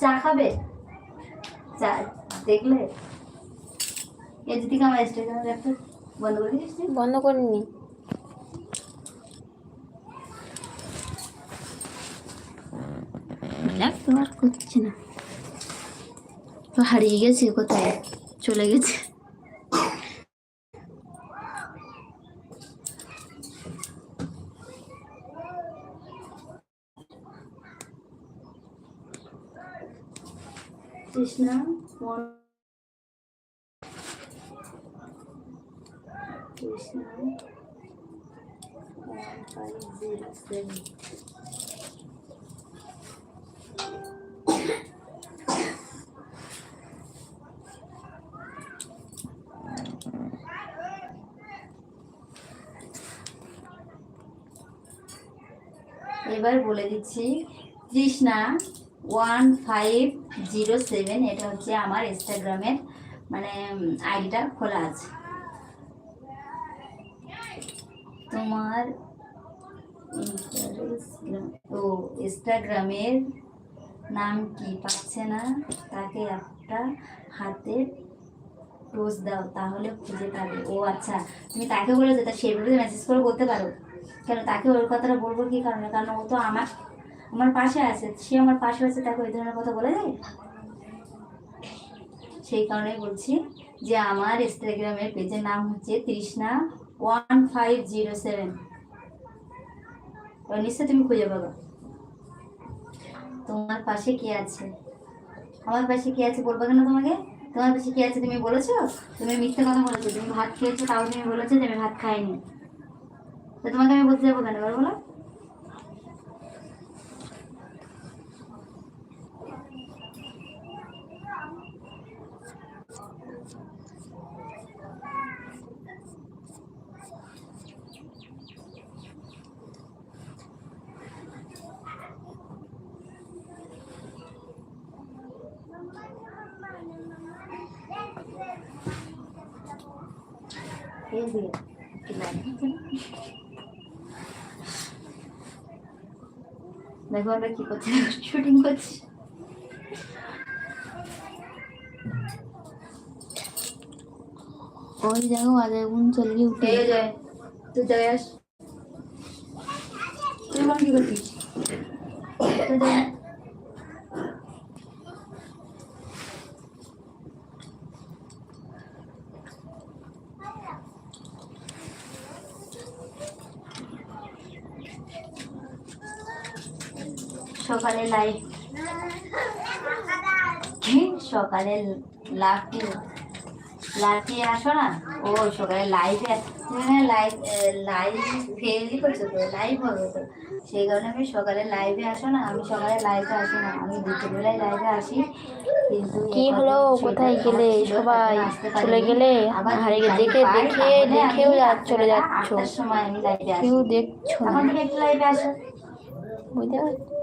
চা খাবে? চা দেখলে? এ যদি বন্ধ করে তুই? বন্ধ তো আর করছে না। হারিয়ে গেছে কোথায়? চলে গেছে। Zero seven এবার বলে দিচ্ছি Krishna one five zero seven এটা হচ্ছে আমার ইনস্টাগ্রামের মানে আইডিটা খোলা আছে। তোমার ও ইনস্টাগ্রামের নাম কি? পাচ্ছে না, তাকে একটা হাতের টোজ দাও, তাহলে খুঁজে পাবে। ও আচ্ছা তুমি তাকে বলেছ, তা সেভাবে মেসেজ করে বলতে পারো। কেন তাকে ওর কথাটা বলব কি কারণে? কারণ ও তো আমার আমার পাশে আছে, সে আমার পাশে আছে, তাকে ওই ধরনের কথা বলে দেয়? সেই কারণেই বলছি যে আমার ইনস্টাগ্রামের পেজের নাম হচ্ছে Trishna one five zero seven. নিশ্চয় তুমি খুঁজে পাবে। তোমার পাশে কে আছে? আমার পাশে কে আছে বলব কেন তোমাকে? তোমার পাশে কে আছে তুমি বলেছ? তুমি মিথ্যে কথা বলেছ, তুমি ভাত খেয়েছো, তাও তুমি বলেছ যে আমি ভাত খাইনি। তো তোমাকে আমি বলতে যাব কেন? বলো। দেখো আমরা কি করছি শুটিং করছি ওই দেখো আধা গুণ চলে গিয়ে উঠে এই যে তুই যাই আস তুই কি করছিস তুই সকালে লাইভ সকালে লাফি লাফিয়ে আসো না? ও সকালে লাইভে লাইভ লাইভ ফেলই করছ তো লাইভ হবে তো। সেই কারণে আমি সকালে লাইভে আসো না আমি সকালে লাইভে আসি না আমি দুপুরবেলায় লাইভে আসি। কিন্তু কি হলো? কোথায় গেলে সবাই? চলে। গেলে? যদি দেখে দেখে তাহলে দেখেও চলে যাচ্ছ। সময় আমি লাইভে আসি কেউ দেখছ না। লাইভে আসো। বুঝতে পারছ।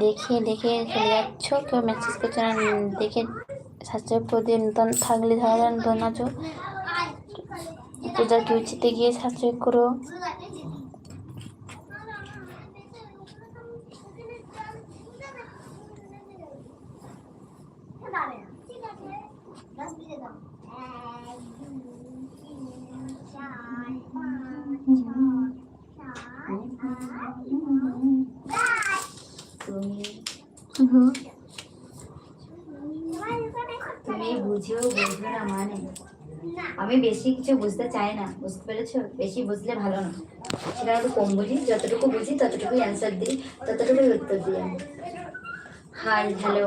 দেখে দেখে চলে যাচ্ছ। কেউ মেসেজ করছে না। দেখে সাবস্ক্রাইব করে নতুন থাকলে তাহলে নতুন আছো। পূজার কিউচিতে গিয়ে সাবস্ক্রাইব করো? তুমি বুঝেও বুঝবে না মানে। আমি বেশি কিছু বুঝতে চাই না, বুঝতে পেরেছ? বেশি বুঝলে ভালো না। সেটা একটু কম বুঝি, যতটুকু বুঝি ততটুকুই অ্যান্সার দিই, ততটুকুই উত্তর দিই আমি। Hi hello